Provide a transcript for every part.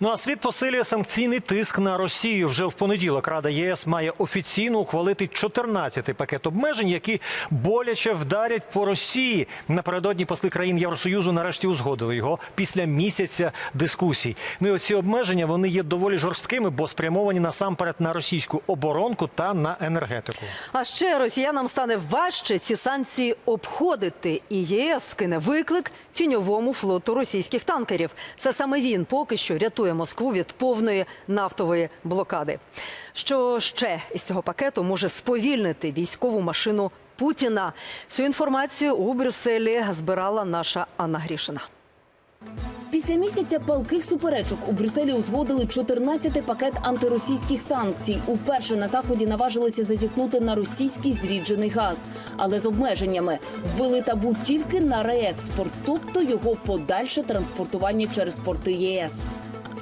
Ну а світ посилює санкційний тиск на Росію. Вже в понеділок Рада ЄС має офіційно ухвалити 14-й пакет обмежень, які боляче вдарять по Росії. Напередодні посли країн Євросоюзу нарешті узгодили його після місяця дискусій. Ну і оці обмеження вони є доволі жорсткими, бо спрямовані насамперед на російську оборонку та на енергетику. А ще росіянам стане важче ці санкції обходити. І ЄС кине виклик тіньовому флоту російських танкерів. Це саме він поки що рятує Москву від повної нафтової блокади. Що ще із цього пакету може сповільнити військову машину Путіна? Всю інформацію у Брюсселі збирала наша Анна Грішина. Після місяця палких суперечок у Брюсселі узгодили 14-й пакет антиросійських санкцій. Уперше на заході наважилися зазіхнути на російський зріджений газ, але з обмеженнями ввели табу тільки на реекспорт, тобто його подальше транспортування через порти ЄС.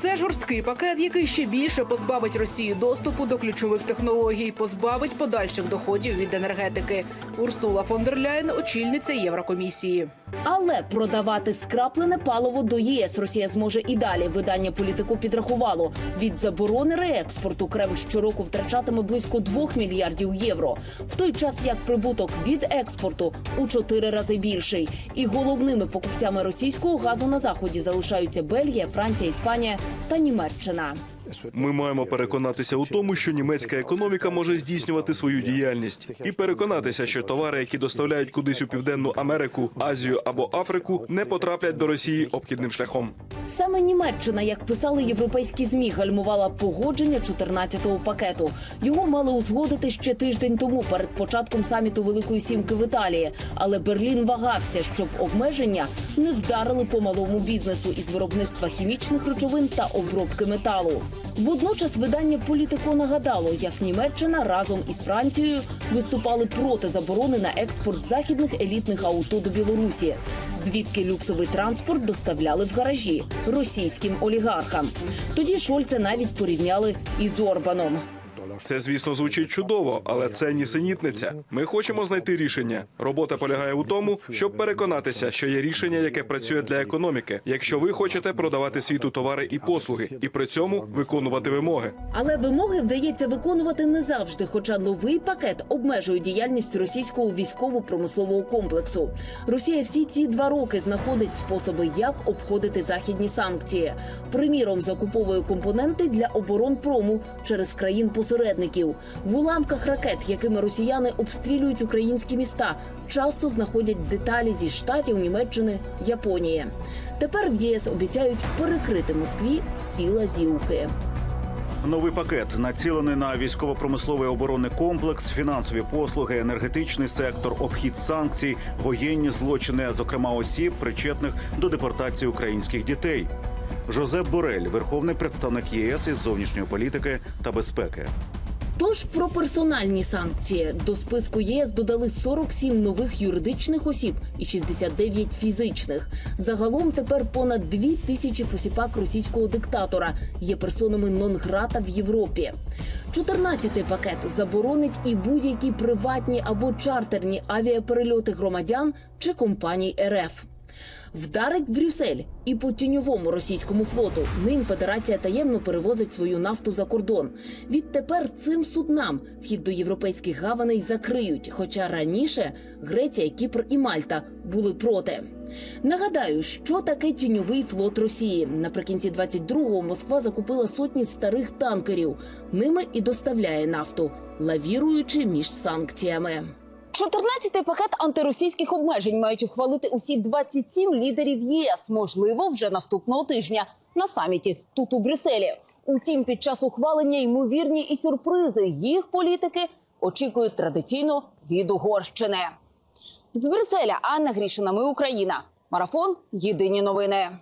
Це жорсткий пакет, який ще більше позбавить Росію доступу до ключових технологій, позбавить подальших доходів від енергетики. Урсула фон дер Ляйн, очільниця Єврокомісії. Але продавати скраплене паливо до ЄС Росія зможе і далі. Видання політику підрахувало від заборони реекспорту Кремль щороку втрачатиме близько 2 мільярдів євро. В той час як прибуток від експорту у чотири рази більший. І головними покупцями російського газу на заході залишаються Бельгія, Франція, Іспанія та Німеччина. Ми маємо переконатися у тому, що німецька економіка може здійснювати свою діяльність, і переконатися, що товари, які доставляють кудись у південну Америку, Азію або Африку, не потраплять до Росії обхідним шляхом. Саме Німеччина, як писали європейські змі, гальмувала погодження 14-го пакету. Його мали узгодити ще тиждень тому перед початком саміту Великої Сімки в Італії. Але Берлін вагався, щоб обмеження не вдарили по малому бізнесу із виробництва хімічних речовин та обробки металу. Водночас видання політико нагадало, як Німеччина разом із Францією виступали проти заборони на експорт західних елітних авто до Білорусі, звідки люксовий транспорт доставляли в гаражі російським олігархам. Тоді Шольца навіть порівняли із Орбаном. Це, звісно, звучить чудово, але це нісенітниця. Ми хочемо знайти рішення. Робота полягає у тому, щоб переконатися, що є рішення, яке працює для економіки. Якщо ви хочете продавати світу товари і послуги, і при цьому виконувати вимоги. Але вимоги вдається виконувати не завжди, хоча новий пакет обмежує діяльність російського військово-промислового комплексу. Росія всі ці два роки знаходить способи, як обходити західні санкції. Приміром, закуповує компоненти для оборонпрому через країн посередників. В уламках ракет, якими росіяни обстрілюють українські міста, часто знаходять деталі зі штатів Німеччини, Японії. Тепер в ЄС обіцяють перекрити Москві всі лазівки. Новий пакет націлений на військово-промисловий оборонний комплекс, фінансові послуги, енергетичний сектор, обхід санкцій, воєнні злочини, зокрема осіб, причетних до депортації українських дітей. Жозеп Борель, верховний представник ЄС із зовнішньої політики та безпеки. Тож про персональні санкції до списку ЄС додали 47 нових юридичних осіб і 69 фізичних. Загалом тепер понад 2 тисячі посіпак російського диктатора є персонами нон-грата в Європі. 14-й пакет заборонить і будь-які приватні або чартерні авіаперельоти громадян чи компаній РФ. Вдарить Брюссель і по тіньовому російському флоту. Ним Федерація таємно перевозить свою нафту за кордон. Відтепер цим суднам вхід до європейських гаваней закриють. Хоча раніше Греція, Кіпр і Мальта були проти. Нагадаю, що таке тіньовий флот Росії. Наприкінці 22-го Москва закупила сотні старих танкерів. Ними і доставляє нафту, лавіруючи між санкціями. 14-й пакет антиросійських обмежень мають ухвалити усі 27 лідерів ЄС, можливо, вже наступного тижня на саміті тут у Брюсселі. Утім, під час ухвалення ймовірні і сюрпризи їх політики очікують традиційно від Угорщини. З Брюсселя Анна Грішина. Ми Україна. Марафон. Єдині новини.